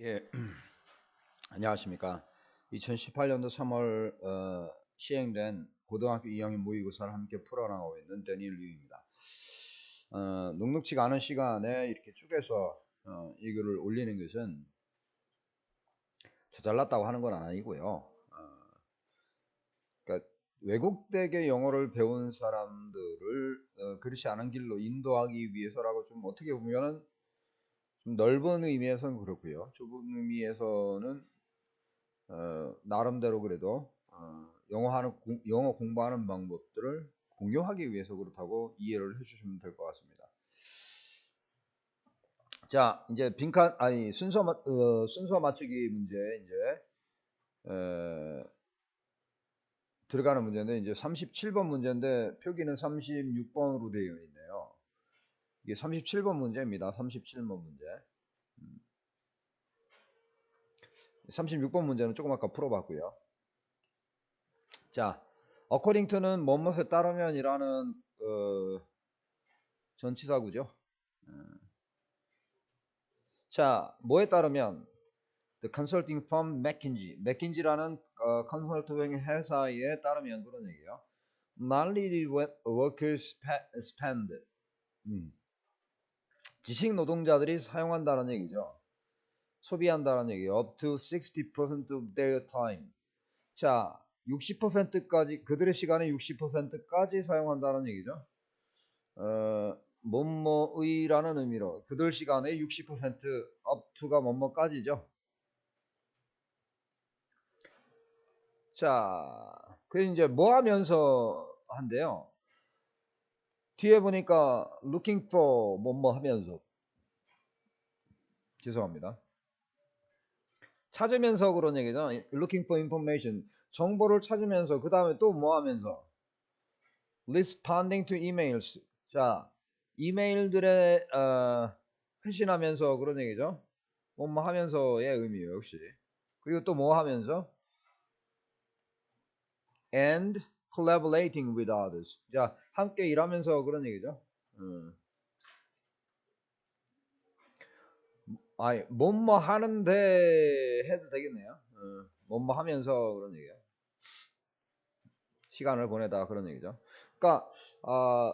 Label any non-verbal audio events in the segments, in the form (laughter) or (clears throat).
예, (clears throat) 안녕하십니까. 2018년도 3월 어, 시행된 고등학교 2학년 모의고사를 함께 풀어나가고 있는 데니엘 류입니다. 어, 녹록치가 않은 시간에 이렇게 쪼개서 어, 이 글을 올리는 것은 저 잘났다고 하는 건 아니고요. 어, 그러니까 외국대계 영어를 배운 사람들을 어, 그렇지 않은 길로 인도하기 위해서라고 좀 어떻게 보면은 좀 넓은 의미에서는 그렇고요. 좁은 의미에서는 어, 나름대로 그래도 어, 영어 하는 공, 영어 공부하는 방법들을 공유하기 위해서 그렇다고 이해를 해주시면 될 것 같습니다. 자, 이제 빈칸 아니 순서 어, 순서 맞추기 문제 이제 에, 들어가는 문제인데 이제 37번 문제인데 표기는 36번으로 되어 있네요. 이게 37번 문제입니다. 37번 문제. 36번 음. 문제는 조금 아까 풀어봤고요. 자, according to는 뭐뭇에 따르면이라는 어, 전치사구죠. 어. 자, 뭐에 따르면 the consulting firm McKinsey, McKinsey라는 어, 컨설팅 회사에 따르면 그런 얘기예요. Knowledge workers spend 음. 지식 노동자들이 사용한다는 얘기죠. 소비한다는 얘기예요. Up to 60% of their time. 자, 60%까지 그들의 시간의 60%까지 사용한다는 얘기죠. 어, 뭐뭐의라는 의미로 그들 시간의 60% up to가 뭐뭐까지죠. 자, 그 이제 뭐 하면서 한대요. 뒤에 보니까 looking for 뭐뭐 하면서 죄송합니다. 찾으면서 그런 얘기죠. looking for information 정보를 찾으면서 그 다음에 또 뭐 하면서 responding to emails 자 이메일들의 어, 회신하면서 그런 얘기죠. 뭐뭐 하면서의 의미예요 역시. 그리고 또 뭐 하면서 and collaborating with others. 자, 함께 일하면서 그런 얘기죠. 음. 아니, 뭐뭐 하는데 해도 되겠네요. 음. 뭐뭐 하면서 그런 얘기예요. 시간을 보내다 그런 얘기죠. 그러니까 어,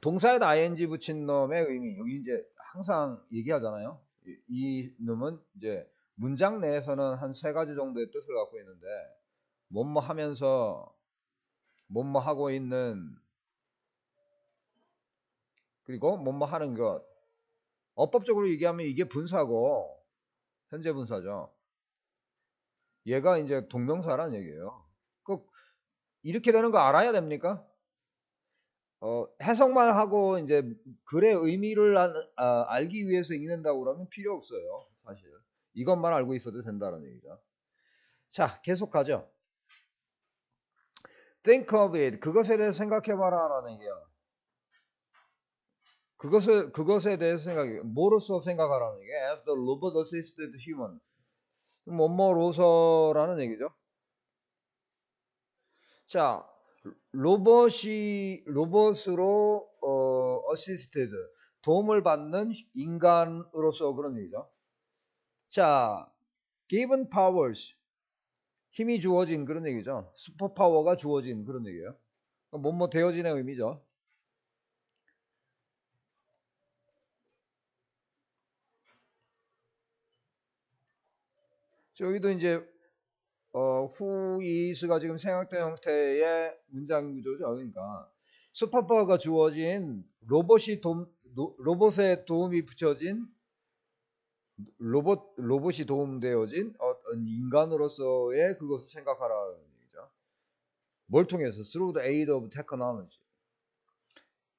동사에다 ing 붙인 놈의 의미 여기 이제 항상 얘기하잖아요. 이, 이 놈은 이제 문장 내에서는 한 세 가지 정도의 뜻을 갖고 있는데 뭐뭐 하면서 뭐뭐 하고 있는 그리고 뭐뭐 하는 것 어법적으로 얘기하면 이게 분사고 현재 분사죠. 얘가 이제 동명사라는 얘기예요. 꼭 이렇게 되는 거 알아야 됩니까? 어, 해석만 하고 이제 글의 의미를 아, 알기 위해서 읽는다고 그러면 필요 없어요. 사실 이것만 알고 있어도 된다는 얘기죠. 자 계속 가죠. Think of it. 그것에 대해서 생각해봐라 라는 얘기야. 그것을, 그것에 대해서 생각해. 뭐로서 생각하라는 얘기 As the robot assisted human. 뭐뭐로서라는 얘기죠. 자, 로봇이, 로봇으로, 어, assisted. 도움을 받는 인간으로서 그런 얘기죠. 자, given powers. 힘이 주어진 그런 얘기죠. 슈퍼파워가 주어진 그런 얘기예요. 뭐뭐 뭐 되어진의 의미죠. 여기도 이제 어, 후이스가 지금 생각된 형태의 문장 구조죠. 그러니까 슈퍼파워가 주어진 로봇이 도, 로봇에 도움이 붙여진 로봇 로봇이 도움되어진 어떤 인간으로서의 그것을 생각하라는 얘기죠. 뭘 통해서 through the aid of technology.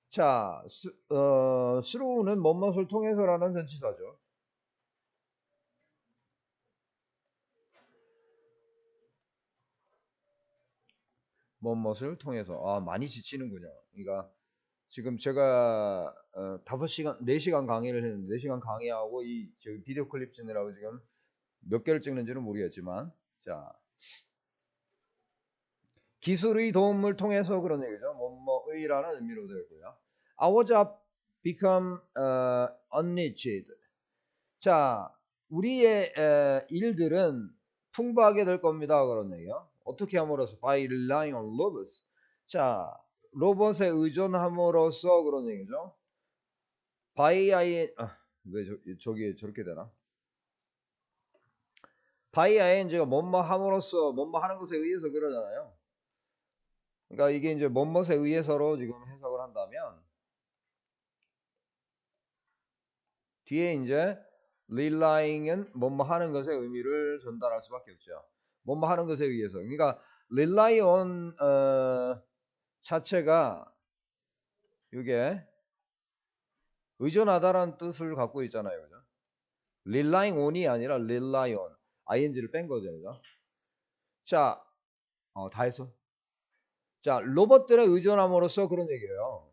자, 스, 어, through는 뭐뭇을 통해서라는 전치사죠. 뭐뭇을 통해서 아 많이 지치는군요. 그러니까 지금 제가 어, 5시간, 4시간 강의를 했는데 4시간 강의하고 이 비디오 클립 찍느라고 지금 몇 개를 찍는지는 모르겠지만 자 기술의 도움을 통해서 그런 얘기죠. 뭐뭐의라는 의미로 있고요. Our job become uh, unniched. 자, 우리의 에, 일들은 풍부하게 될 겁니다. 그런 얘기요. 어떻게 함으로써 by relying on robots. 자, 로봇에 의존함으로써 그런 얘기죠. by i 아, 왜 저, 저기 저렇게 되나? By ing가 뭐뭐 함으로써 뭐뭐 하는 것에 의해서 그러잖아요. 그러니까 이게 이제 뭐뭐에 의해서로 지금 해석을 한다면 뒤에 이제 relying은 뭐뭐 하는 것의 의미를 전달할 수밖에 없죠. 뭐뭐 하는 것에 의해서. 그러니까 rely on 어, 자체가 이게 의존하다라는 뜻을 갖고 있잖아요. 그죠? relying on이 아니라 rely on. Ing를 뺀 거죠. 그죠? 자, 어, 다 했어. 자, 로봇들에 의존함으로써 그런 얘기예요.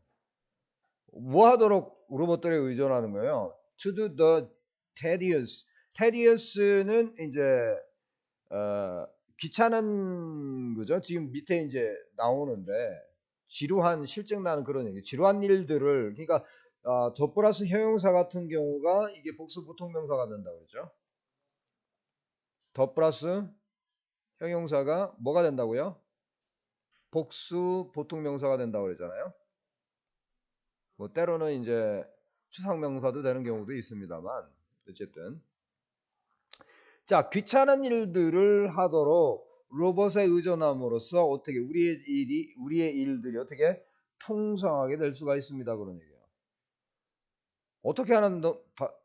뭐 하도록 로봇들에 의존하는 거예요? To do the tedious. tedious는 이제 어, 귀찮은 거죠. 지금 밑에 이제 나오는데 지루한 실증 나는 그런 얘기. 지루한 일들을 그러니까 어, 더 플러스 형용사 같은 경우가 이게 복수 보통명사가 된다고 그랬죠. 더 플러스 형용사가 뭐가 된다고요? 복수 보통 명사가 된다고 그랬잖아요. 뭐 때로는 이제 추상 명사도 되는 경우도 있습니다만 어쨌든 자 귀찮은 일들을 하도록 로봇에 의존함으로써 어떻게 우리의 일이 우리의 일들이 어떻게 풍성하게 될 수가 있습니다 그런 얘기예요. 어떻게 하는 도,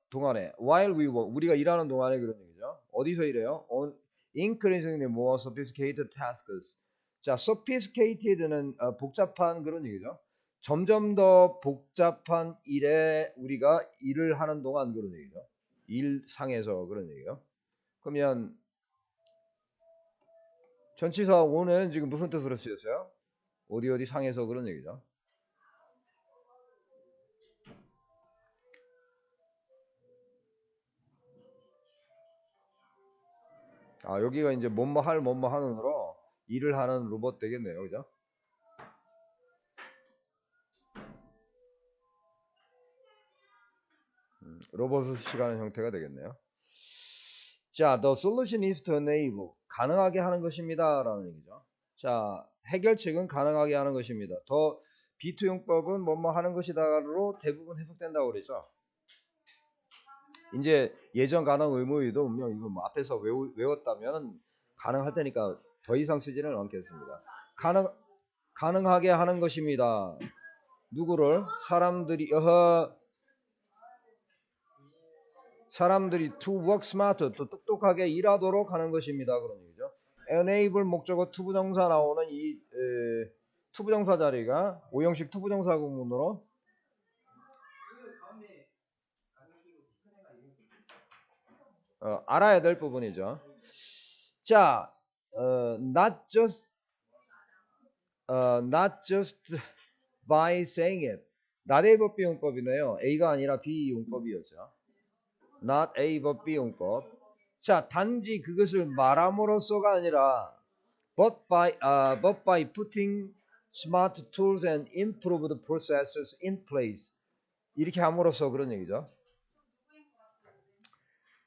동안에 while we work 우리가 일하는 동안에 그런 얘기죠. 어디서 일해요? On increasingly more sophisticated tasks. 자, sophisticated는 어, 복잡한 그런 얘기죠. 점점 더 복잡한 일에 우리가 일을 하는 동안 그런 얘기죠. 일상에서 그런 얘기예요. 그러면 전치사 5는 지금 무슨 뜻으로 쓰였어요? 어디 어디 상에서 그런 얘기죠. 아 여기가 이제 뭐뭐 할 뭐뭐 하는으로 일을 하는 로봇 되겠네요. 그죠? 음, 로봇을 시가는 형태가 되겠네요. 자, the solution is to enable. 가능하게 하는 것입니다. 라는 얘기죠. 자, 해결책은 가능하게 하는 것입니다. 더 B2 용법은 뭐뭐 하는 것이다로 대부분 해석된다고 그랬죠. 이제 예전 가능 의무의도 분명 이거 뭐 앞에서 외우, 외웠다면 가능할 테니까 더 이상 쓰지는 않겠습니다. 가능 가능하게 하는 것입니다. 누구를 사람들이 어허 사람들이 to work smarter 또 똑똑하게 일하도록 하는 것입니다. 그런 얘기죠. enable 목적어 투부정사 나오는 이 에, 투부정사 자리가 오형식 투부정사 구문으로 어, 알아야 될 부분이죠. 자, 어, not just 어, not just by saying it. not A but B 용법이네요. A가 아니라 B 용법이었죠. not A but B 용법. 자, 단지 그것을 말함으로써가 아니라 but by uh, but by putting smart tools and improved processes in place. 이렇게 함으로써 그런 얘기죠.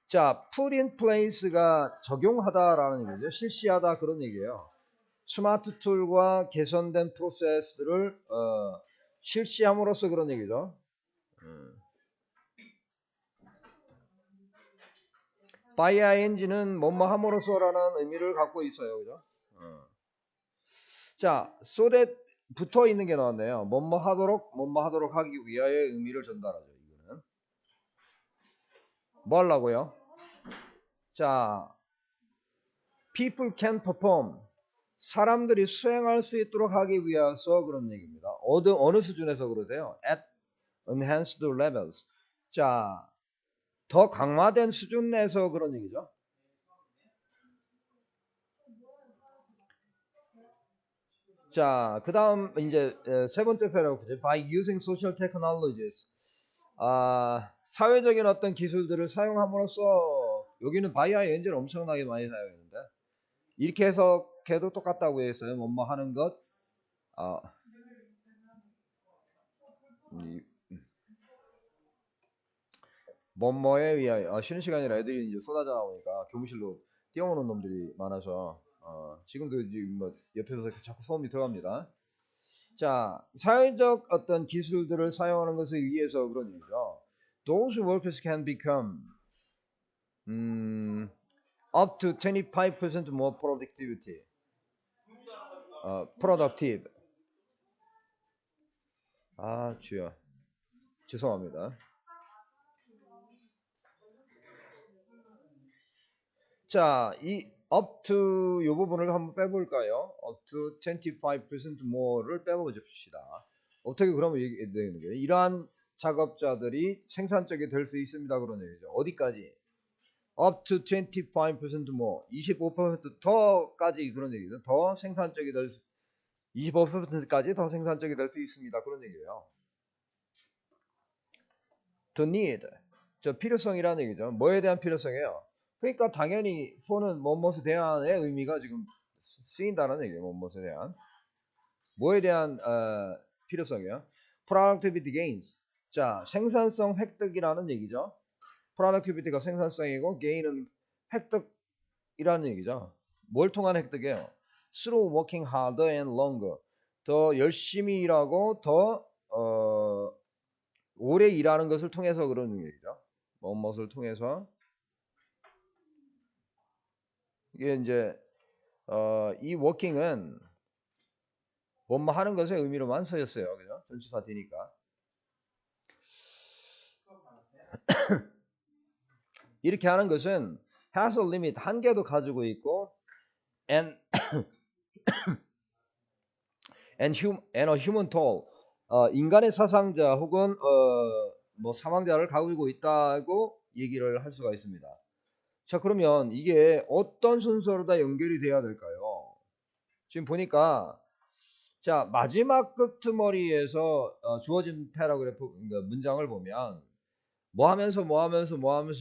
자, put in place가 적용하다라는 얘기죠. 실시하다 그런 얘기예요. 스마트 툴과 개선된 프로세스들을 어, 실시함으로써 그런 얘기죠. 음. by ing는 뭐뭐 함으로써라는 의미를 갖고 있어요. 그죠? 어. 자, so that 붙어 있는 게 나왔네요. 뭐뭐 하도록, 뭐뭐 하도록 하기 위하여 의미를 전달하죠. 뭐 하려고요? 자, people can perform. 사람들이 수행할 수 있도록 하기 위해서 그런 얘기입니다. 어느, 어느 수준에서 그러세요? at enhanced levels. 자, 더 강화된 수준 내에서 그런 얘기죠. 자, 그 다음 이제 세 번째 패러그래프 by using social technologies. 아, 사회적인 어떤 기술들을 사용함으로써 여기는 바이아의 엔진을 엄청나게 많이 사용했는데 이렇게 해석해도 똑같다고 했어요. 뭐뭐 하는 것. 아, 뭐뭐에 의하여 아, 쉬는 시간이라 애들이 이제 쏟아져 나오니까 교무실로 뛰어오는 놈들이 많아서 어, 지금도 지금 뭐 옆에서 자꾸 소음이 들어갑니다. 자, 사회적 어떤 기술들을 사용하는 것에 의해서 그런 얘기죠. Those workers can become 음, up to 25% more productivity. 어, productive. 아, 주여. 죄송합니다. 자, 이 up to 이 부분을 한번 빼볼까요? up to 25% more를 빼보십시다. 어떻게 그러면 되는 거예요? 이러한 작업자들이 생산적이 될 수 있습니다. 그런 얘기죠. 어디까지? up to 25% more, 25% 더까지 그런 얘기죠. 더 생산적이 될 수, 25%까지 더 생산적이 될 수 있습니다. 그런 얘기예요. the need, 저 필요성이라는 얘기죠. 뭐에 대한 필요성이에요? 그러니까 당연히 for는 뭐뭇에 대한의 의미가 지금 쓰인다는 얘기예요. 뭐뭇에 대한. 뭐에 대한 어, 필요성이요? productivity gains. 자, 생산성 획득이라는 얘기죠. productivity가 생산성이고 gain은 획득이라는 얘기죠. 뭘 통한 획득이에요? through working harder and longer. 더 열심히 일하고 더 어, 오래 일하는 것을 통해서 그런 얘기죠. 뭐뭇을 통해서 이게 이제 어, 이 워킹은 뭐뭐 하는 것의 의미로만 쓰였어요. 그죠? 전치사 되니까. (coughs) 이렇게 하는 것은 has a limit 한계도 가지고 있고 and (coughs) and, hum, and a human toll 어, 인간의 사상자 혹은 어, 뭐 사망자를 가지고 있다고 얘기를 할 수가 있습니다. 자 그러면 이게 어떤 순서로 다 연결이 돼야 될까요? 지금 보니까 자 마지막 끄트머리에서 어, 주어진 패러그래프 문장을 보면 뭐 하면서 뭐 하면서 뭐 하면서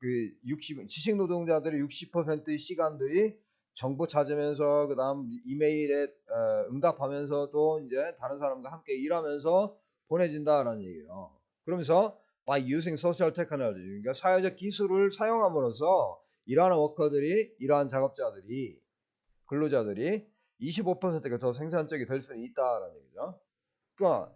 그 60, 지식 노동자들의 60%의 시간들이 정보 찾으면서 그 다음 이메일에 어, 응답하면서도 이제 다른 사람과 함께 일하면서 보내진다라는 얘기예요. 그러면서 by using social technology 그러니까 사회적 기술을 사용함으로써 이러한 워커들이 이러한 작업자들이 근로자들이 25%가 더 생산적이 될 수 있다라는 얘기죠. 그러니까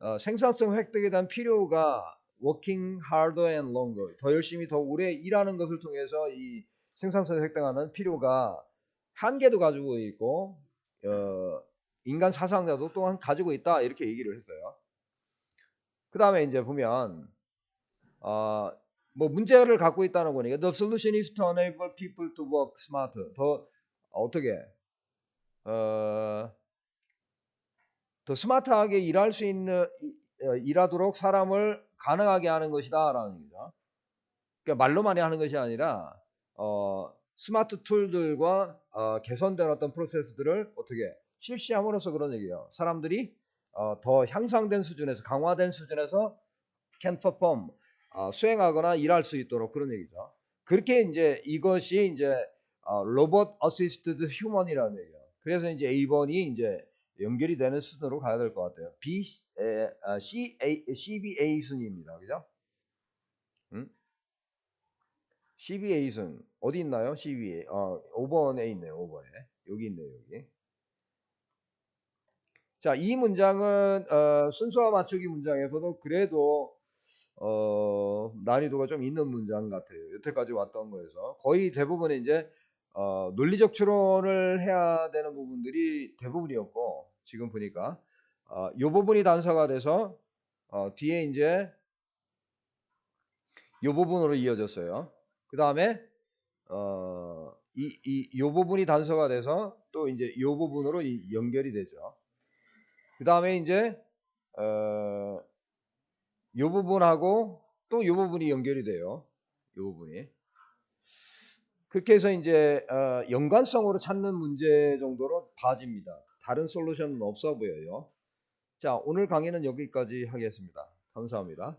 어, 생산성 획득에 대한 필요가 working harder and longer. 더 열심히 더 오래 일하는 것을 통해서 이 생산성을 획득하는 필요가 한계도 가지고 있고 어, 인간 사상자도 또한 가지고 있다 이렇게 얘기를 했어요. 그 다음에 이제 보면 어, 뭐 문제를 갖고 있다는 거니까 the solution is to enable people to work smarter. 더 어떻게? 어, 더 스마트하게 일할 수 있는 일하도록 사람을 가능하게 하는 것이다 라는 얘기죠. 그러니까 말로만 하는 것이 아니라 어, 스마트 툴들과 어, 개선된 어떤 프로세스들을 어떻게 실시함으로써 그런 얘기예요. 사람들이 어, 더 향상된 수준에서 강화된 수준에서 can perform 어, 수행하거나 일할 수 있도록 그런 얘기죠. 그렇게 이제 이것이 이제 어, 로봇 어시스트드 휴먼이라는 얘기예요. 그래서 이제 A번이 이제 연결이 되는 수준으로 가야 될 것 같아요. B, 에, 아, C, A, CBA 순입니다. 그죠? 음? CBA 순 어디 있나요? CBA 어, 5번에 있네요. 5번에 여기 있네요. 여기. 자, 이 문장은 어, 순서와 맞추기 문장에서도 그래도 어, 난이도가 좀 있는 문장 같아요. 여태까지 왔던 거에서 거의 대부분 이제 어, 논리적 추론을 해야 되는 부분들이 대부분이었고 지금 보니까 어, 이 부분이 단서가 돼서 어, 뒤에 이제 이 부분으로 이어졌어요. 그 다음에 어, 이, 이, 이 부분이 단서가 돼서 또 이제 이 부분으로 연결이 되죠. 그 다음에 이제 어, 이 부분하고 또 이 부분이 연결이 돼요. 이 부분이. 그렇게 해서 이제 어, 연관성으로 찾는 문제 정도로 봐집니다. 다른 솔루션은 없어 보여요. 자, 오늘 강의는 여기까지 하겠습니다. 감사합니다.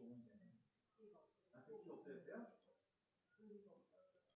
45문제네. 아, 듣기 없어졌어요?